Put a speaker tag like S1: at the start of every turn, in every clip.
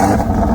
S1: Thank you.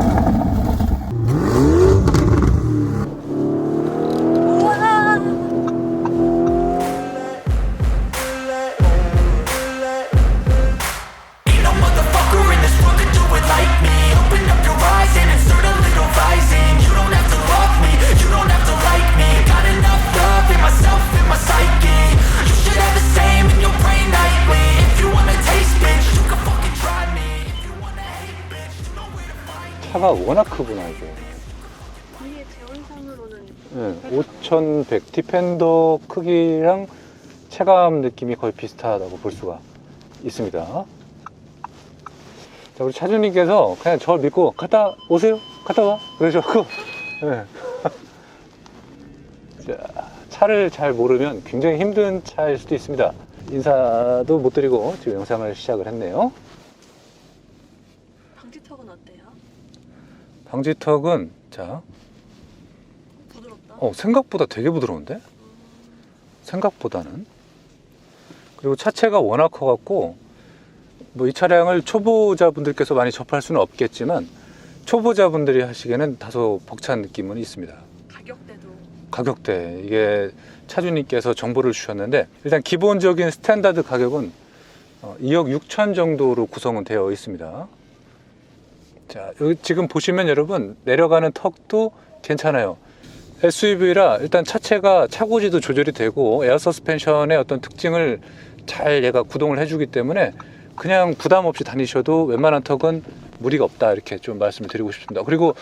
S2: 워낙 크구나 이게.
S3: 위에 제원상으로는
S2: 네, 5100 디펜더 크기랑 체감 느낌이 거의 비슷하다고 볼 수가 있습니다. 자, 우리 차주님께서 그냥 저를 믿고 갔다 오세요. 갔다 와. 그러셔갖고, 네. 자, 차를 잘 모르면 굉장히 힘든 차일 수도 있습니다. 인사도 못 드리고 지금 영상을 시작을 했네요.
S3: 방지턱은 어때요?
S2: 방지턱은, 자,
S3: 부드럽다.
S2: 어, 생각보다 되게 부드러운데? 생각보다는. 그리고 차체가 워낙 커갖고, 뭐 이 차량을 초보자분들께서 많이 접할 수는 없겠지만, 초보자분들이 하시기에는 다소 벅찬 느낌은 있습니다.
S3: 가격대도
S2: 가격대, 이게 차주님께서 정보를 주셨는데, 일단 기본적인 스탠다드 가격은 어, 2억 6천 정도로 구성은 되어 있습니다. 자, 여기 지금 보시면 여러분, 내려가는 턱도 괜찮아요. SUV라 일단 차체가 차고지도 조절이 되고 에어 서스펜션의 어떤 특징을 잘 얘가 구동을 해주기 때문에 그냥 부담 없이 다니셔도 웬만한 턱은 무리가 없다 이렇게 좀 말씀을 드리고 싶습니다. 그리고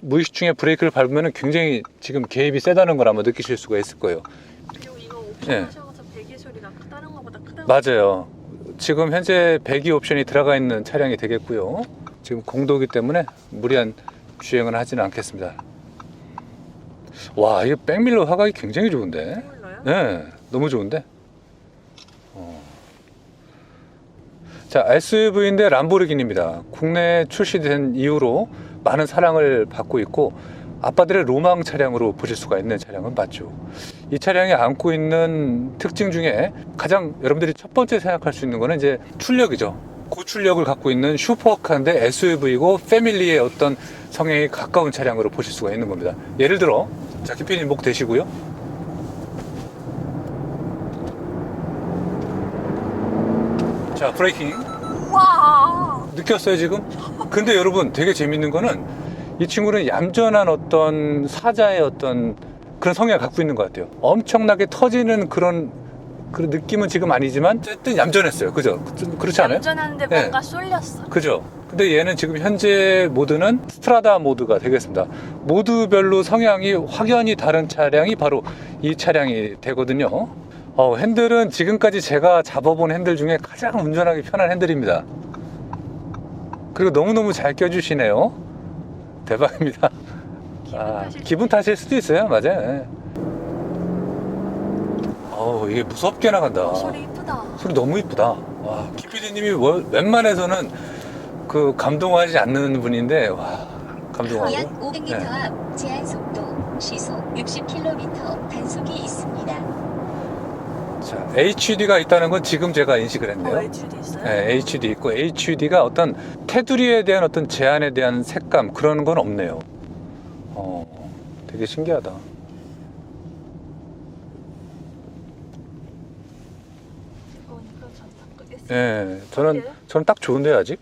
S2: 무의식 중에 브레이크를 밟으면 굉장히 지금 개입이 세다는 걸 아마 느끼실 수가 있을 거예요.
S3: 그리고 이거 옵션
S2: 네.
S3: 하셔서 배기 소리가 다른 거보다 크다고
S2: 맞아요. 지금 현재 배기 옵션이 들어가 있는 차량이 되겠고요. 지금 공도기 때문에 무리한 주행은 하지는 않겠습니다. 와, 이게 백밀러 화각이 굉장히 좋은데? 네, 너무 좋은데? 어. 자, SUV인데 람보르기니입니다. 국내에 출시된 이후로 많은 사랑을 받고 있고 아빠들의 로망 차량으로 보실 수가 있는 차량은 맞죠. 이 차량이 안고 있는 특징 중에 가장 여러분들이 첫 번째 생각할 수 있는 거는 이제 출력이죠. 고출력을 갖고 있는 슈퍼카인데 SUV고 패밀리의 어떤 성향이 가까운 차량으로 보실 수가 있는 겁니다. 예를 들어, 자, 기피님 목 대시고요. 자, 브레이킹.
S3: 와.
S2: 느꼈어요, 지금? 근데 여러분, 되게 재밌는 거는 이 친구는 얌전한 어떤 사자의 어떤 그런 성향을 갖고 있는 것 같아요. 엄청나게 터지는 그런 그런 느낌은 지금 아니지만 어쨌든 얌전했어요. 그죠? 좀 그렇지 않아요?
S3: 얌전한데
S2: 네.
S3: 뭔가 쏠렸어.
S2: 그죠? 근데 얘는 지금 현재 모드는 스트라다 모드가 되겠습니다. 모드별로 성향이 확연히 다른 차량이 바로 이 차량이 되거든요. 어, 핸들은 지금까지 제가 잡아본 핸들 중에 가장 운전하기 편한 핸들입니다. 그리고 너무너무 잘 껴주시네요. 대박입니다.
S3: 기분
S2: 아,
S3: 탓일
S2: 기분 탓일 수도 있어요. 맞아요. 예. 어우, 이게 무섭게 나간다.
S3: 어, 소리 이쁘다.
S2: 소리 너무 이쁘다. 와, 월- 웬만해서는 그 감동하지 않는 분인데, 와, 감동하고.
S4: 약 500m
S2: 네.
S4: 앞 제한 속도 시속 60km 단속이 있습니다.
S2: 자, HUD가 있다는 건 지금 제가 인식을
S3: 어,
S2: 했네요.
S3: HUD 있어요?
S2: 네, HUD 있고, HUD가 어떤 테두리에 대한 어떤 제한에 대한 색감, 그런 건 없네요. 어, 되게 신기하다.
S3: 이거니까 전딱 끄겠어.
S2: 예, 저는,
S3: 어때요?
S2: 저는 딱 좋은데요, 아직?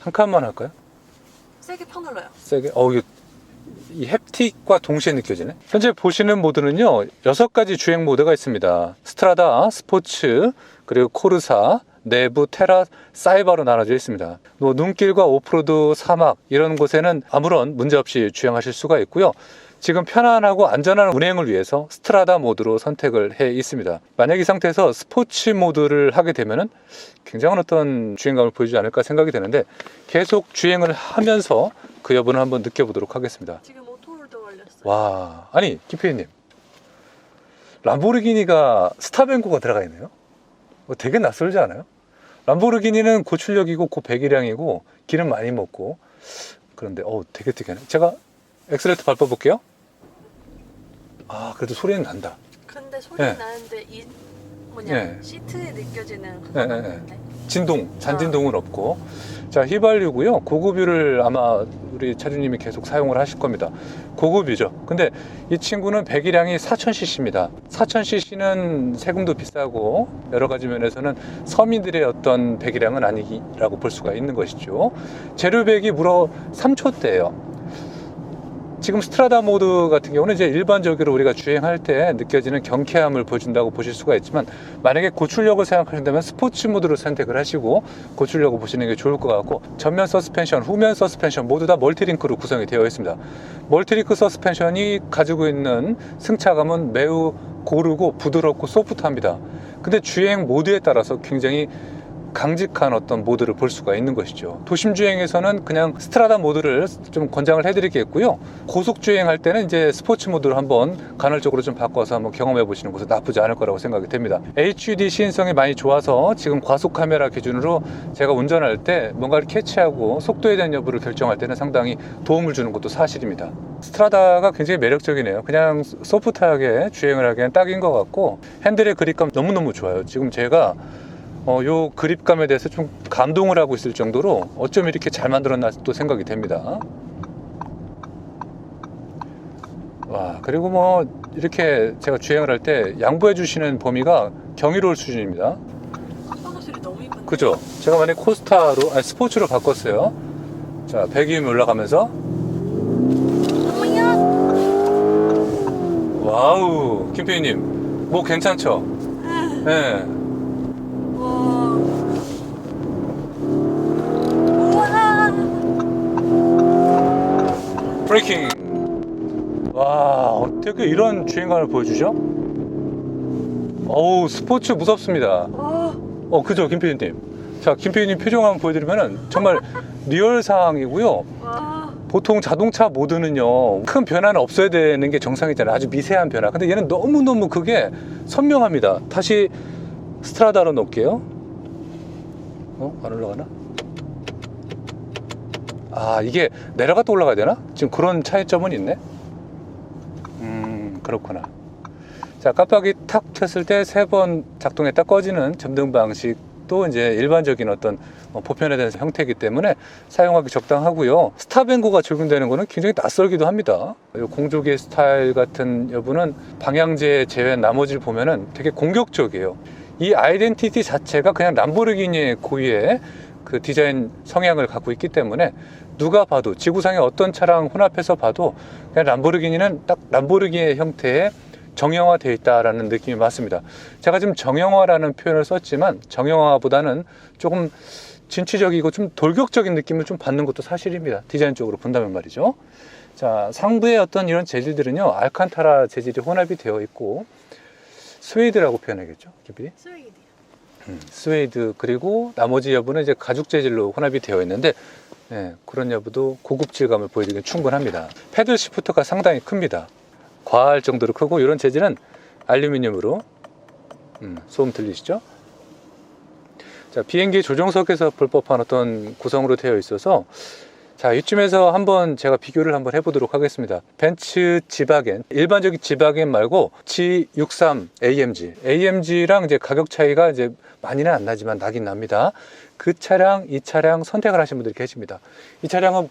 S2: 한 칸만 할까요?
S3: 세게 펴눌러요.
S2: 세게. 어, 이게 이 햅틱과 동시에 느껴지네. 현재 보시는 모드는요, 여섯 가지 주행 모드가 있습니다. 스트라다, 스포츠, 그리고 코르사, 내부, 테라, 사이버로 나눠져 있습니다. 뭐 눈길과 오프로드, 사막 이런 곳에는 아무런 문제 없이 주행하실 수가 있고요. 지금 편안하고 안전한 운행을 위해서 스트라다 모드로 선택을 해 있습니다. 만약 이 상태에서 스포츠 모드를 하게 되면은 굉장한 어떤 주행감을 보여주지 않을까 생각이 되는데 계속 주행을 하면서 그 여부는 한번 느껴보도록 하겠습니다.
S3: 지금 오토홀드 걸렸어요.
S2: 와, 아니 김PD님, 람보르기니가 스타뱅고가 들어가 있네요. 뭐 되게 낯설지 않아요? 람보르기니는 고출력이고 고배기량이고 기름 많이 먹고 그런데 어 되게 특이하네. 제가 엑셀레이터 밟아볼게요. 아 그래도 소리는 난다.
S3: 근데 소리
S2: 네.
S3: 나는데 이 뭐냐
S2: 네.
S3: 시트에 느껴지는
S2: 네,
S3: 그거
S2: 네, 네.
S3: 같은데
S2: 진동, 잔진동은 없고. 자, 휘발유고요. 고급유를 아마 우리 차주님이 계속 사용을 하실 겁니다. 고급유죠. 근데 이 친구는 배기량이 4000cc입니다. 4000cc는 세금도 비싸고 여러 가지 면에서는 서민들의 어떤 배기량은 아니라고 볼 수가 있는 것이죠. 재료배기 무려 3초대예요. 지금 스트라다 모드 같은 경우는 이제 일반적으로 우리가 주행할 때 느껴지는 경쾌함을 보여준다고 보실 수가 있지만 만약에 고출력을 생각하신다면 스포츠 모드로 선택을 하시고 고출력을 보시는 게 좋을 것 같고 전면 서스펜션, 후면 서스펜션 모두 다 멀티링크로 구성이 되어 있습니다. 멀티링크 서스펜션이 가지고 있는 승차감은 매우 고르고 부드럽고 소프트합니다. 근데 주행 모드에 따라서 굉장히 강직한 어떤 모드를 볼 수가 있는 것이죠. 도심 주행에서는 그냥 스트라다 모드를 좀 권장을 해드리겠고요. 고속 주행할 때는 이제 스포츠 모드를 한번 간헐적으로 좀 바꿔서 한번 경험해 보시는 것은 나쁘지 않을 거라고 생각이 됩니다. HUD 시인성이 많이 좋아서 지금 과속 카메라 기준으로 제가 운전할 때 뭔가를 캐치하고 속도에 대한 여부를 결정할 때는 상당히 도움을 주는 것도 사실입니다. 스트라다가 굉장히 매력적이네요. 그냥 소프트하게 주행을 하기엔 딱인 것 같고 핸들의 그립감 너무너무 좋아요. 지금 제가 어, 요 그립감에 대해서 좀 감동을 하고 있을 정도로 어쩜 이렇게 잘 만들었나 또 생각이 됩니다. 와, 그리고 뭐 이렇게 제가 주행을 할 때 양보해 주시는 범위가 경이로울 수준입니다. 그죠? 제가 만약에 코스타로, 아니 스포츠로 바꿨어요. 자, 배기음이 올라가면서. 와우, 김PD님, 뭐 괜찮죠? 네.
S3: 와. 우와.
S2: 브레이킹. 와, 어떻게 이런 주행감을 보여주죠? 어우, 스포츠 무섭습니다.
S3: 와.
S2: 어, 그죠, 김PD님. 자, 김PD님 표정 한번 보여드리면은 정말 리얼 상황이고요.
S3: 와.
S2: 보통 자동차 모드는요, 큰 변화는 없어야 되는 게 정상이잖아요. 아주 미세한 변화. 근데 얘는 너무너무 그게 선명합니다. 다시 스트라다로 놓을게요. 어? 안 올라가나? 아, 이게 내려갔다 올라가야 되나? 지금 그런 차이점은 있네? 음, 그렇구나. 자, 깜빡이 탁 켰을 때 세 번 작동했다 꺼지는 점등 방식도 이제 일반적인 어떤 어, 보편에 대한 형태이기 때문에 사용하기 적당하고요. 스탑앤고가 적용되는 거는 굉장히 낯설기도 합니다. 이 공조기 스타일 같은 여부는 방향제 제외 나머지를 보면은 되게 공격적이에요. 이 아이덴티티 자체가 그냥 람보르기니의 고유의 그 디자인 성향을 갖고 있기 때문에 누가 봐도 지구상의 어떤 차랑 혼합해서 봐도 그냥 람보르기니는 딱 람보르기니의 형태의 정형화되어 있다라는 느낌이 맞습니다. 제가 지금 정형화라는 표현을 썼지만 정형화보다는 조금 진취적이고 좀 돌격적인 느낌을 좀 받는 것도 사실입니다. 디자인적으로 본다면 말이죠. 자, 상부의 어떤 이런 재질들은요, 알칸타라 재질이 혼합이 되어 있고, 스웨이드라고 표현하겠죠, 기비?
S3: 스웨이드.
S2: 음, 스웨이드 그리고 나머지 여부는 이제 가죽 재질로 혼합이 되어 있는데 예, 그런 여부도 고급 질감을 보여주기엔 충분합니다. 패들 시프트가 상당히 큽니다. 과할 정도로 크고 이런 재질은 알루미늄으로 음, 소음 들리시죠? 자 비행기 조종석에서 볼 법한 어떤 구성으로 되어 있어서 자 이쯤에서 한번 제가 비교를 한번 해보도록 하겠습니다. 벤츠 지바겐 일반적인 지바겐 말고 G63 AMG AMG랑 이제 가격 차이가 이제 많이는 안 나지만 나긴 납니다. 그 차량 이 차량 선택을 하신 분들이 계십니다. 이 차량은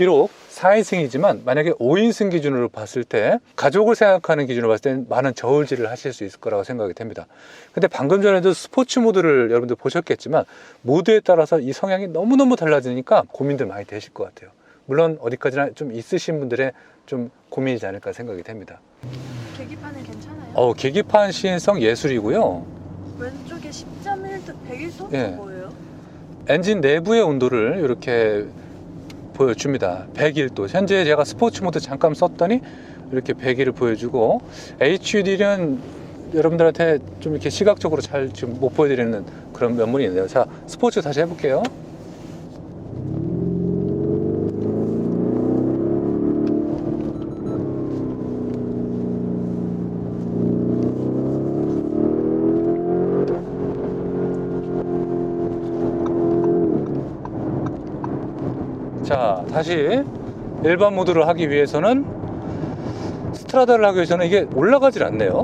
S2: 비록 4인승이지만 만약에 5인승 기준으로 봤을 때 가족을 생각하는 기준으로 봤을 때 많은 저울질을 하실 수 있을 거라고 생각이 됩니다. 근데 방금 전에도 스포츠 모드를 여러분들 보셨겠지만 모드에 따라서 이 성향이 너무너무 달라지니까 고민들 많이 되실 것 같아요. 물론 어디까지나 좀 있으신 분들의 좀 고민이지 않을까 생각이 됩니다.
S3: 계기판은 괜찮아요.
S2: 어, 계기판 시인성 예술이고요.
S3: 왼쪽에 10.1도 101도
S2: 예.
S3: 뭐예요?
S2: 엔진 내부의 온도를 이렇게 보여줍니다. 101도. 현재 제가 스포츠 모드 잠깐 썼더니 이렇게 101을 보여주고 HUD는 여러분들한테 좀 이렇게 시각적으로 잘좀못 보여드리는 그런 면문이 있네요. 자, 스포츠 다시 해볼게요. 자, 다시 일반 모드로 하기 위해서는 스트라다를 하기 위해서는 이게 올라가질 않네요.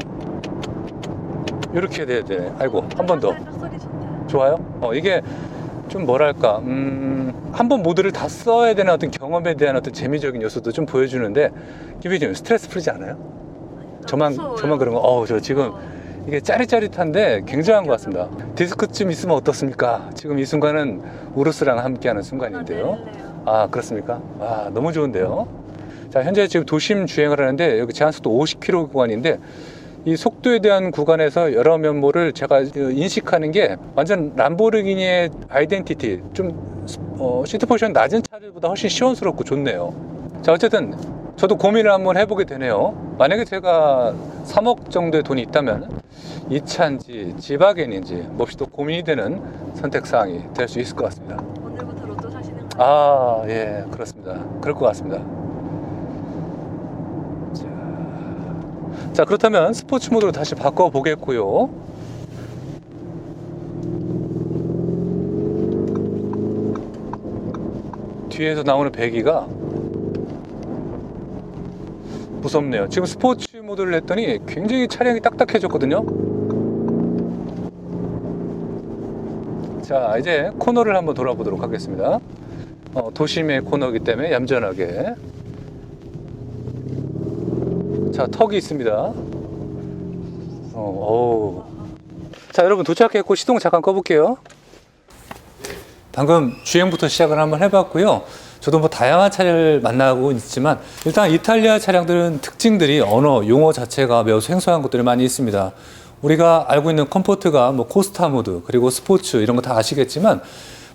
S2: 이렇게 돼야 되네. 아이고, 한 번 더. 좋아요. 어, 이게 좀 뭐랄까, 음, 한 번 모드를 다 써야 되는 어떤 경험에 대한 어떤 재미적인 요소도 좀 보여주는데, 기분이 좀 스트레스 풀리지 않아요? 저만,
S3: 무서워요.
S2: 저만 그런 거, 어우, 저 지금
S3: 어.
S2: 이게 짜릿짜릿한데 굉장한 것 같습니다. 디스크쯤 있으면 어떻습니까? 지금 이 순간은 우르스랑 함께하는 순간인데요.
S3: 아,
S2: 그렇습니까? 아 너무 좋은데요. 자 현재 지금 도심 주행을 하는데 여기 제한속도 50km 구간인데 이 속도에 대한 구간에서 여러 면모를 제가 인식하는 게 완전 람보르기니의 아이덴티티 좀 어, 시트 포지션 낮은 차들보다 훨씬 시원스럽고 좋네요. 자 어쨌든 저도 고민을 한번 해보게 되네요. 만약에 제가 3억 정도의 돈이 있다면 이 차인지 지바겐인지 몹시 또 고민이 되는 선택 사항이 될 수 있을 것 같습니다. 아, 예, 그렇습니다. 그럴 것 같습니다. 자, 자, 그렇다면 스포츠 모드로 다시 바꿔보겠고요. 뒤에서 나오는 배기가 무섭네요. 지금 스포츠 모드를 했더니 굉장히 차량이 딱딱해졌거든요. 자, 이제 코너를 한번 돌아보도록 하겠습니다. 어, 도심의 코너이기 때문에 얌전하게. 자, 턱이 있습니다. 어. 자, 여러분 도착했고 시동 잠깐 꺼볼게요. 방금 주행부터 시작을 한번 해봤고요. 저도 뭐 다양한 차를 만나고 있지만 일단 이탈리아 차량들은 특징들이 언어, 용어 자체가 매우 생소한 것들이 많이 있습니다. 우리가 알고 있는 컴포트가 뭐 코스타 모드 그리고 스포츠 이런 거 다 아시겠지만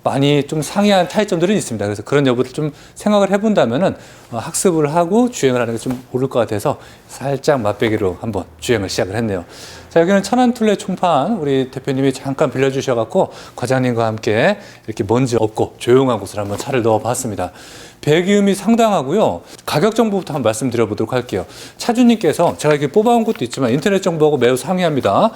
S2: 많이 좀 상이한 차이점들은 있습니다. 그래서 그런 여부를 좀 생각을 해본다면은 어, 학습을 하고 주행을 하는 게좀 옳을 것 같아서 살짝 맛배기로 한번 주행을 시작을 했네요. 자, 여기는 천안툴레 총판 우리 대표님이 잠깐 빌려주셔갖고 과장님과 함께 이렇게 먼지 없고 조용한 곳을 한번 차를 넣어봤습니다. 배기음이 상당하고요. 가격 정보부터 한번 말씀드려보도록 할게요. 차주님께서 제가 이렇게 뽑아온 것도 있지만 인터넷 정보하고 매우 상이합니다.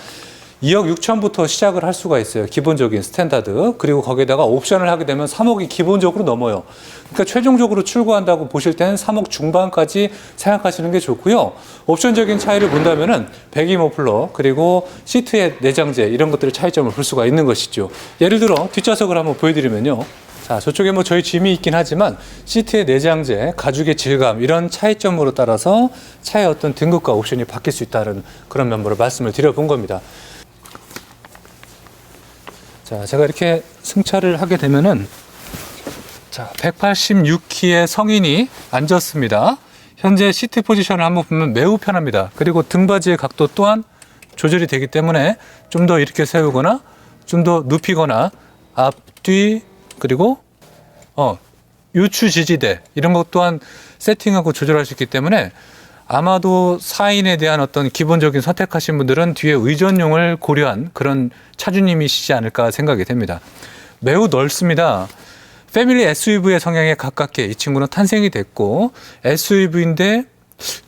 S2: 2억 6천부터 시작을 할 수가 있어요. 기본적인 스탠다드. 그리고 거기에다가 옵션을 하게 되면 3억이 기본적으로 넘어요. 그러니까 최종적으로 출고한다고 보실 때는 3억 중반까지 생각하시는 게 좋고요. 옵션적인 차이를 본다면은 배기 머플러 그리고 시트의 내장재 이런 것들의 차이점을 볼 수가 있는 것이죠. 예를 들어 뒷좌석을 한번 보여드리면요. 자, 저쪽에 뭐 저희 짐이 있긴 하지만 시트의 내장재, 가죽의 질감 이런 차이점으로 따라서 차의 어떤 등급과 옵션이 바뀔 수 있다는 그런 면모를 말씀을 드려본 겁니다. 자, 제가 이렇게 승차를 하게 되면은 자, 186키의 성인이 앉았습니다. 현재 시트 포지션을 한번 보면 매우 편합니다. 그리고 등받이의 각도 또한 조절이 되기 때문에 좀 더 이렇게 세우거나 좀 더 눕히거나 앞뒤 그리고 어 유추 지지대 이런 것 또한 세팅하고 조절할 수 있기 때문에 아마도 4인에 대한 어떤 기본적인 선택하신 분들은 뒤에 의전용을 고려한 그런 차주님이시지 않을까 생각이 됩니다. 매우 넓습니다. 패밀리 SUV의 성향에 가깝게 이 친구는 탄생이 됐고 SUV인데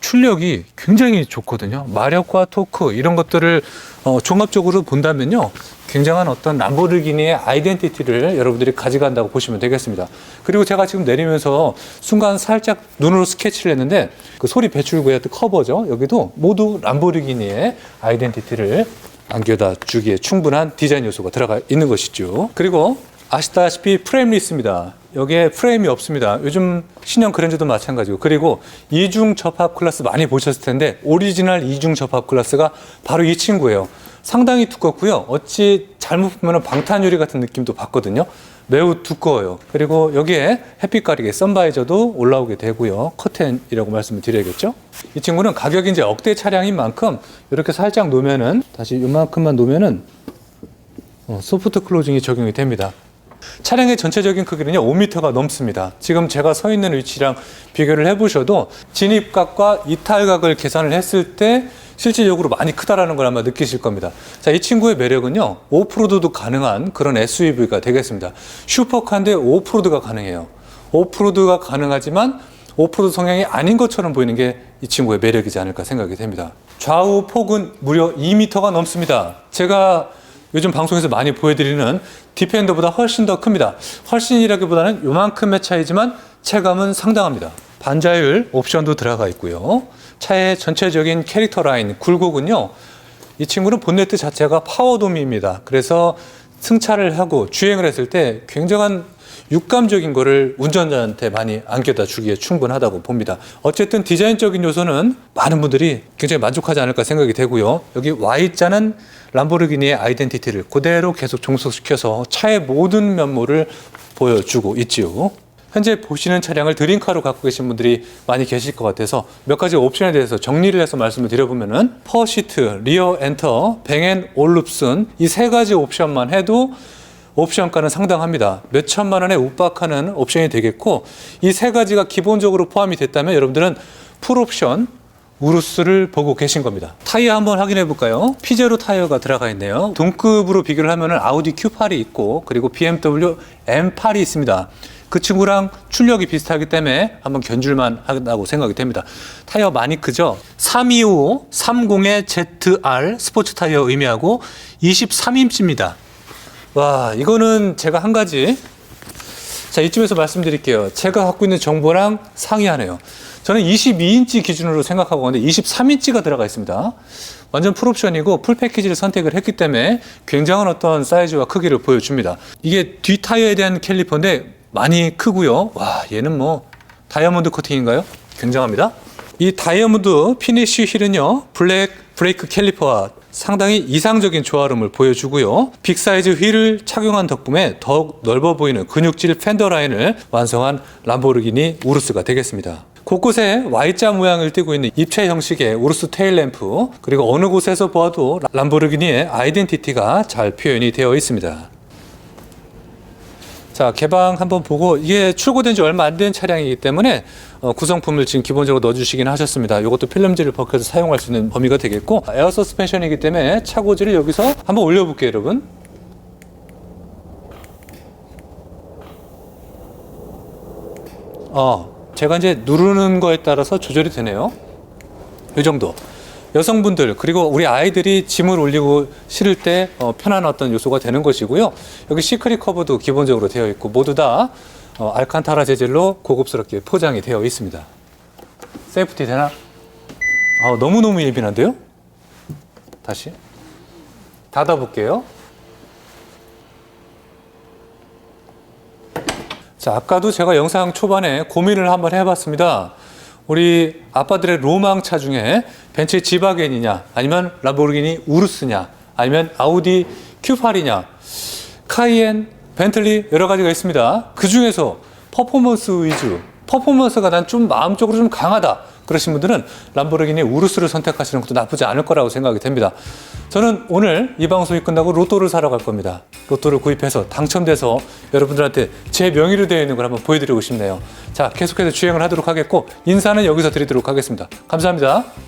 S2: 출력이 굉장히 좋거든요. 마력과 토크 이런 것들을 어, 종합적으로 본다면요. 굉장한 어떤 람보르기니의 아이덴티티를 여러분들이 가져간다고 보시면 되겠습니다. 그리고 제가 지금 내리면서 순간 살짝 눈으로 스케치를 했는데 그 소리 배출구의 커버죠. 여기도 모두 람보르기니의 아이덴티티를 안겨다 주기에 충분한 디자인 요소가 들어가 있는 것이죠. 그리고 아시다시피 프레임이 있습니다. 여기에 프레임이 없습니다. 요즘 신형 그랜저도 마찬가지고 그리고 이중 접합 클래스 많이 보셨을 텐데 오리지널 이중 접합 클래스가 바로 이 친구예요. 상당히 두껍고요. 어찌 잘못 보면 방탄 유리 같은 느낌도 받거든요. 매우 두꺼워요. 그리고 여기에 햇빛 가리개 선바이저도 올라오게 되고요. 커튼이라고 말씀을 드려야겠죠. 이 친구는 가격이 이제 억대 차량인 만큼 이렇게 살짝 놓으면은 다시 이만큼만 놓으면은 어, 소프트 클로징이 적용이 됩니다. 차량의 전체적인 크기는요 5m가 넘습니다. 지금 제가 서 있는 위치랑 비교를 해보셔도 진입각과 이탈각을 계산을 했을 때 실질적으로 많이 크다라는 걸 아마 느끼실 겁니다. 자, 이 친구의 매력은요 오프로드도 가능한 그런 SUV가 되겠습니다. 슈퍼카인데 오프로드가 가능해요. 오프로드가 가능하지만 오프로드 성향이 아닌 것처럼 보이는 게 이 친구의 매력이지 않을까 생각이 됩니다. 좌우 폭은 무려 2m가 넘습니다. 제가 요즘 방송에서 많이 보여드리는 디펜더보다 훨씬 더 큽니다. 훨씬이라기보다는 요만큼의 차이지만 체감은 상당합니다. 반자율 옵션도 들어가 있고요. 차의 전체적인 캐릭터 라인 굴곡은요. 이 친구는 본네트 자체가 파워돔입니다. 그래서 승차를 하고 주행을 했을 때 굉장한 육감적인 거를 운전자한테 많이 안겨다 주기에 충분하다고 봅니다. 어쨌든 디자인적인 요소는 많은 분들이 굉장히 만족하지 않을까 생각이 되고요. 여기 Y자는 람보르기니의 아이덴티티를 그대로 계속 종속시켜서 차의 모든 면모를 보여주고 있지요. 현재 보시는 차량을 드림카로 갖고 계신 분들이 많이 계실 것 같아서 몇 가지 옵션에 대해서 정리를 해서 말씀을 드려보면은 퍼시트, 리어 엔터, 뱅앤 올룹슨 이 세 가지 옵션만 해도 옵션가는 상당합니다. 몇 천만 원에 우박하는 옵션이 되겠고 이 세 가지가 기본적으로 포함이 됐다면 여러분들은 풀옵션 우루스를 보고 계신 겁니다. 타이어 한번 확인해 볼까요? 피제로 타이어가 들어가 있네요. 동급으로 비교를 하면 아우디 Q8이 있고 그리고 BMW M8이 있습니다. 그 친구랑 출력이 비슷하기 때문에 한번 견줄만 하다고 생각이 됩니다. 타이어 많이 크죠? 325 30의 ZR 스포츠 타이어 의미하고 23인치입니다. 와, 이거는 제가 한 가지 자, 이쯤에서 말씀드릴게요. 제가 갖고 있는 정보랑 상이하네요. 저는 22인치 기준으로 생각하고 있는데 23인치가 들어가 있습니다. 완전 풀옵션이고 풀 패키지를 선택을 했기 때문에 굉장한 어떤 사이즈와 크기를 보여줍니다. 이게 뒤 타이어에 대한 캘리퍼인데 많이 크고요. 와, 얘는 뭐 다이아몬드 코팅인가요? 굉장합니다. 이 다이아몬드 피니쉬 휠은요, 블랙 브레이크 캘리퍼와 상당히 이상적인 조화름을 보여주고요. 빅사이즈 휠을 착용한 덕분에 더욱 넓어 보이는 근육질 팬더 라인을 완성한 람보르기니 우루스가 되겠습니다. 곳곳에 Y자 모양을 띠고 있는 입체 형식의 우루스 테일 램프 그리고 어느 곳에서 보아도 람보르기니의 아이덴티티가 잘 표현이 되어 있습니다. 자 개방 한번 보고 이게 출고된 지 얼마 안 된 차량이기 때문에 어, 구성품을 지금 기본적으로 넣어주시긴 하셨습니다. 이것도 필름지를 벗겨서 사용할 수 있는 범위가 되겠고 에어 서스펜션이기 때문에 차고지를 여기서 한번 올려볼게요, 여러분. 어, 제가 이제 누르는 거에 따라서 조절이 되네요. 이 정도. 여성분들 그리고 우리 아이들이 짐을 올리고 실을 때 어, 편한 어떤 요소가 되는 것이고요. 여기 시크릿 커버도 기본적으로 되어 있고 모두 다 어, 알칸타라 재질로 고급스럽게 포장이 되어 있습니다. 세이프티 되나? 아, 너무너무 예민한데요? 다시 닫아볼게요. 자, 아까도 제가 영상 초반에 고민을 한번 해봤습니다. 우리 아빠들의 로망차 중에 벤츠 지바겐이냐, 아니면 람보르기니 우루스냐, 아니면 아우디 Q8이냐, 카이엔, 벤틀리 여러 가지가 있습니다. 그 중에서 퍼포먼스 위주, 퍼포먼스가 난 좀 마음적으로 좀 강하다. 그러신 분들은 람보르기니 우루스를 선택하시는 것도 나쁘지 않을 거라고 생각이 됩니다. 저는 오늘 이 방송이 끝나고 로또를 사러 갈 겁니다. 로또를 구입해서 당첨돼서 여러분들한테 제 명의로 되어 있는 걸 한번 보여드리고 싶네요. 자, 계속해서 주행을 하도록 하겠고 인사는 여기서 드리도록 하겠습니다. 감사합니다.